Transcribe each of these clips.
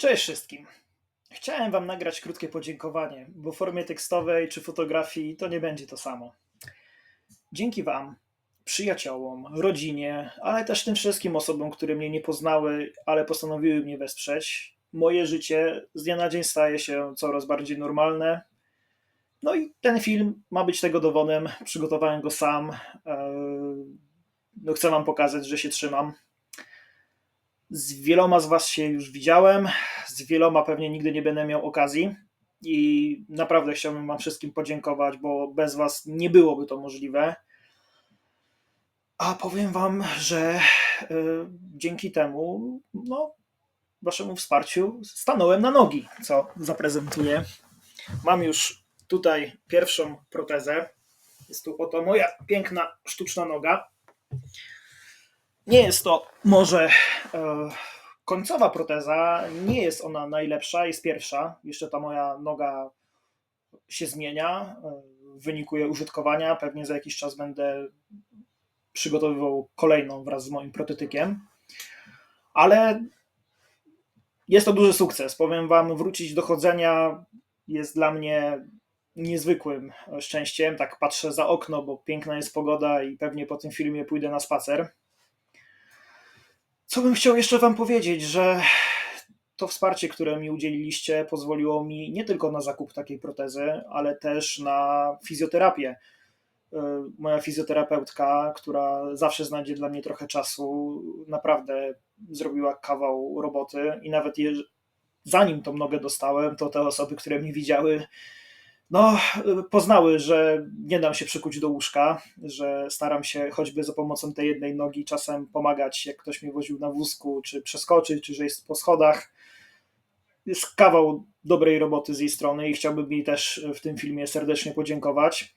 Cześć wszystkim. Chciałem Wam nagrać krótkie podziękowanie, bo w formie tekstowej czy fotografii to nie będzie to samo. Dzięki Wam, przyjaciołom, rodzinie, ale też tym wszystkim osobom, które mnie nie poznały, ale postanowiły mnie wesprzeć, moje życie z dnia na dzień staje się coraz bardziej normalne. No i ten film ma być tego dowodem. Przygotowałem go sam. Eee, No chcę Wam pokazać, że się trzymam. Z wieloma z Was się już widziałem, z wieloma pewnie nigdy nie będę miał okazji i naprawdę chciałbym Wam wszystkim podziękować, bo bez Was nie byłoby to możliwe. A powiem Wam, że y, dzięki temu, no, Waszemu wsparciu stanąłem na nogi, co zaprezentuję. Mam już tutaj pierwszą protezę. Jest tu oto moja piękna sztuczna noga. Nie jest to może e, końcowa proteza, nie jest ona najlepsza, jest pierwsza. Jeszcze ta moja noga się zmienia e, w wyniku jej użytkowania. Pewnie za jakiś czas będę przygotowywał kolejną wraz z moim prototykiem. Ale jest to duży sukces. Powiem Wam, wrócić do chodzenia jest dla mnie niezwykłym szczęściem. Tak patrzę za okno, bo piękna jest pogoda i pewnie po tym filmie pójdę na spacer. Co bym chciał jeszcze Wam powiedzieć, że to wsparcie, które mi udzieliliście, pozwoliło mi nie tylko na zakup takiej protezy, ale też na fizjoterapię. Y, Moja fizjoterapeutka, która zawsze znajdzie dla mnie trochę czasu, naprawdę zrobiła kawał roboty i nawet je, zanim tą nogę dostałem, to te osoby, które mnie widziały, no, poznały, że nie dam się przykuć do łóżka, że staram się choćby za pomocą tej jednej nogi czasem pomagać, jak ktoś mnie woził na wózku, czy przeskoczyć, czy że jest po schodach. Jest kawał dobrej roboty z jej strony i chciałbym jej też w tym filmie serdecznie podziękować.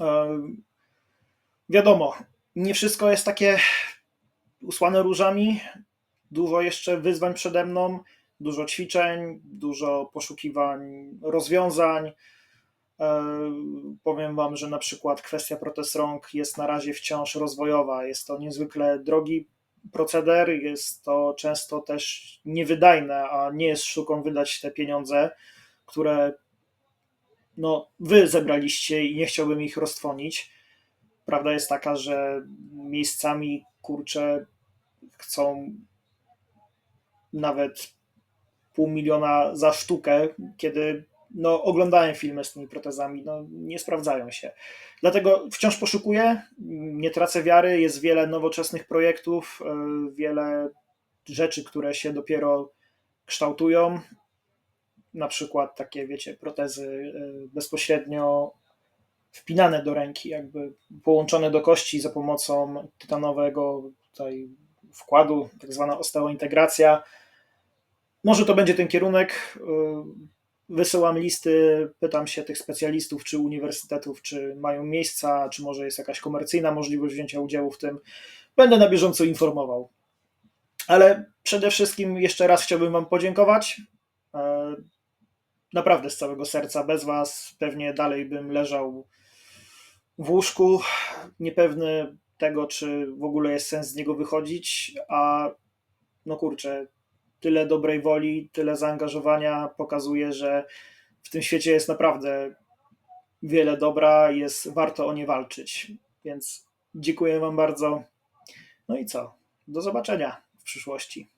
Em, Wiadomo, nie wszystko jest takie usłane różami. Dużo jeszcze wyzwań przede mną, dużo ćwiczeń, dużo poszukiwań rozwiązań. E, Powiem Wam, że na przykład kwestia protez rąk jest na razie wciąż rozwojowa. Jest to niezwykle drogi proceder, jest to często też niewydajne, a nie jest sztuką wydać te pieniądze, które no, Wy zebraliście i nie chciałbym ich roztwonić. Prawda jest taka, że miejscami kurcze chcą nawet pół miliona za sztukę, kiedy no, oglądałem filmy z tymi protezami, no, nie sprawdzają się. Dlatego wciąż poszukuję, nie tracę wiary, jest wiele nowoczesnych projektów, y, wiele rzeczy, które się dopiero kształtują. Na przykład takie, wiecie, protezy y, bezpośrednio wpinane do ręki, jakby połączone do kości za pomocą tytanowego tutaj wkładu, tak zwana osteointegracja. Może to będzie ten kierunek. y, Wysyłam listy, pytam się tych specjalistów czy uniwersytetów, czy mają miejsca, czy może jest jakaś komercyjna możliwość wzięcia udziału w tym. Będę na bieżąco informował. Ale przede wszystkim jeszcze raz chciałbym Wam podziękować. E, Naprawdę z całego serca. Bez Was pewnie dalej bym leżał w łóżku, niepewny tego, czy w ogóle jest sens z niego wychodzić, a no kurczę, tyle dobrej woli, tyle zaangażowania pokazuje, że w tym świecie jest naprawdę wiele dobra, jest warto o nie walczyć. Więc dziękuję Wam bardzo. No i co? Do zobaczenia w przyszłości.